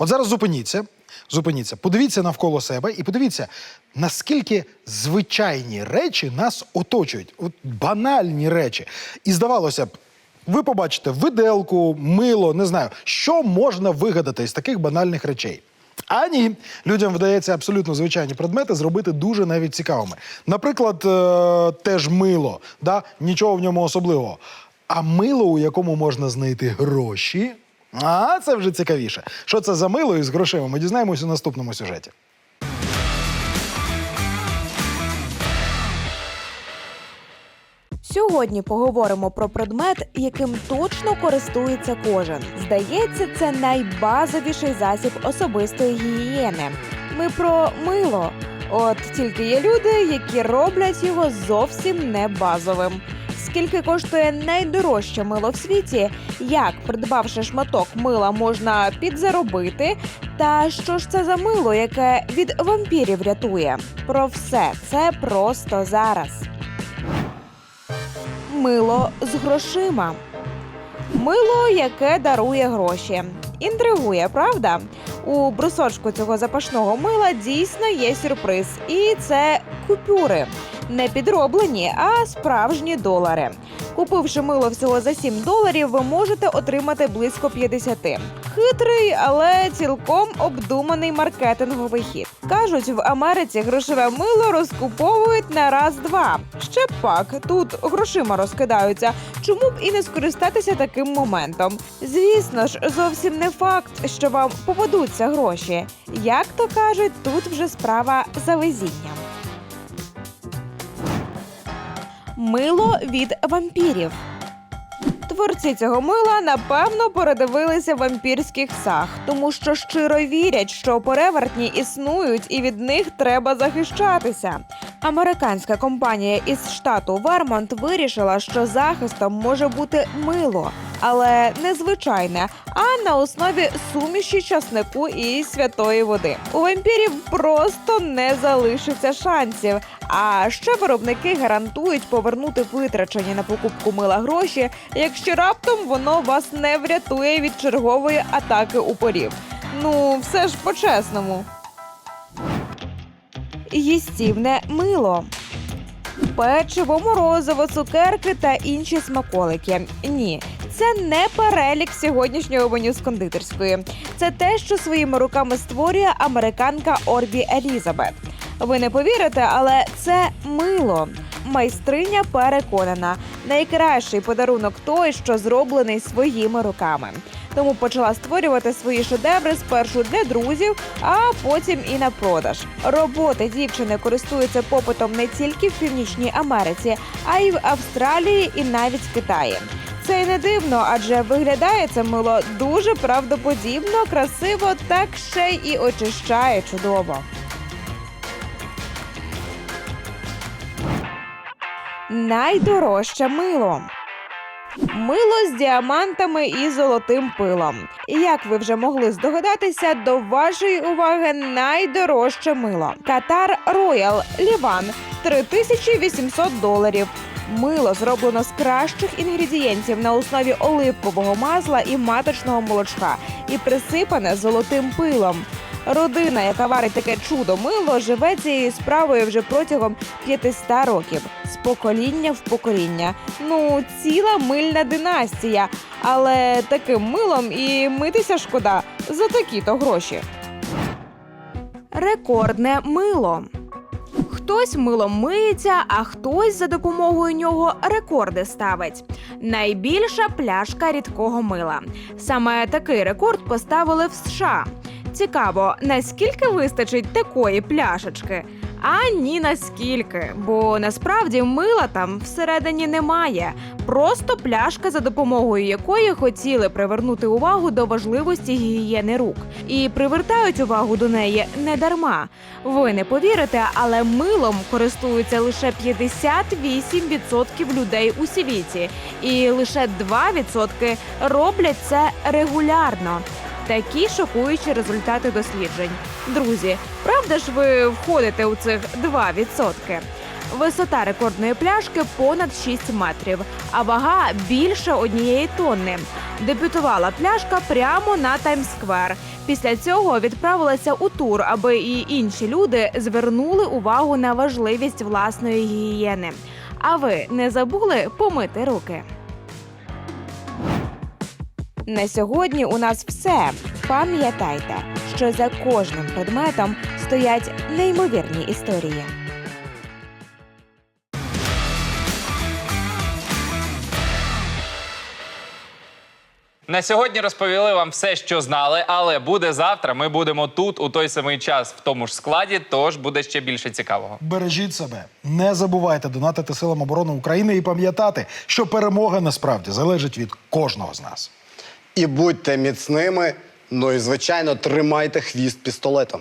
От зараз зупиніться, зупиніться, подивіться навколо себе і подивіться, наскільки звичайні речі нас оточують. От банальні речі. І здавалося б, ви побачите виделку, мило, не знаю, що можна вигадати із таких банальних речей. А ні, людям вдається абсолютно звичайні предмети зробити дуже навіть цікавими. Наприклад, е, теж мило, да? нічого в ньому особливого. А мило, у якому можна знайти гроші, а це вже цікавіше. Що це за мило із грошима? Ми дізнаємось у наступному сюжеті. Сьогодні поговоримо про предмет, яким точно користується кожен. Здається, це найбазовіший засіб особистої гігієни. Ми про мило. От тільки є люди, які роблять його зовсім не базовим. Скільки коштує найдорожче мило в світі? Як, придбавши шматок мила, можна підзаробити? Та що ж це за мило, яке від вампірів рятує? Про все це просто зараз. Мило з грошима. Мило, яке дарує гроші. Інтригує, правда? У брусочку цього запашного мила дійсно є сюрприз, і це купюри. Не підроблені, а справжні долари. Купивши мило всього за 7 доларів, ви можете отримати близько 50. Хитрий, але цілком обдуманий маркетинговий хід. Кажуть, в Америці грошове мило розкуповують на раз-два. Ще пак тут грошима розкидаються. Чому б і не скористатися таким моментом? Звісно ж, зовсім не факт, що вам попадуться гроші. Як то кажуть, тут вже справа за Мило від вампірів. Творці цього мила напевно передивилися вампірських саг, тому що щиро вірять, що перевертні існують і від них треба захищатися. Американська компанія із штату Вермонт вирішила, що захистом може бути мило, але не звичайне, а на основі суміші часнику і святої води. У вампірів просто не залишиться шансів. А ще виробники гарантують повернути витрачені на покупку мила гроші, якщо раптом воно вас не врятує від чергової атаки упорів. Ну, все ж по-чесному. Їстівне мило. Печиво, морозиво, цукерки та інші смаколики. Ні, це не перелік сьогоднішнього меню з кондитерської. Це те, що своїми руками створює американка Орбі Елізабет. Ви не повірите, але це мило. Майстриня переконана, найкращий подарунок той, що зроблений своїми руками. Тому почала створювати свої шедеври спершу для друзів, а потім і на продаж. Роботи дівчини користуються попитом не тільки в Північній Америці, а й в Австралії і навіть в Китаї. Це й не дивно, адже виглядає це мило дуже правдоподібно, красиво, так ще й і очищає чудово. Найдорожче мило. Мило з діамантами і золотим пилом. Як ви вже могли здогадатися, до вашої уваги найдорожче мило. Катар Роял Ліван 3800 доларів. Мило зроблено з кращих інгредієнтів на основі оливкового масла і маточного молочка і присипане золотим пилом. Родина, яка варить таке чудо мило, живе цією справою вже протягом 500 років з покоління в покоління. Ну, ціла мильна династія. Але таким милом і митися шкода за такі-то гроші. Рекордне мило. Хтось милом миється, а хтось за допомогою нього рекорди ставить. Найбільша пляшка рідкого мила. Саме такий рекорд поставили в США. Цікаво, наскільки вистачить такої пляшечки? А ні наскільки, бо насправді мила там всередині немає. Просто пляшка, за допомогою якої хотіли привернути увагу до важливості гігієни рук. І привертають увагу до неї не дарма. Ви не повірите, але милом користуються лише 58% людей у світі, і лише 2% роблять це регулярно. Такі шокуючі результати досліджень. Друзі, правда ж ви входите у цих 2%? Висота рекордної пляшки понад 6 метрів, а вага більше однієї тонни. Дебютувала пляшка прямо на Таймсквер. Після цього відправилася у тур, аби і інші люди звернули увагу на важливість власної гігієни. А ви не забули помити руки? На сьогодні у нас все. Пам'ятайте, що за кожним предметом стоять неймовірні історії. На сьогодні розповіли вам все, що знали, але буде завтра. Ми будемо тут у той самий час, в тому ж складі, тож буде ще більше цікавого. Бережіть себе, не забувайте донатити силам оборони України і пам'ятати, що перемога насправді залежить від кожного з нас. І будьте міцними, ну і звичайно, тримайте хвіст пістолетом.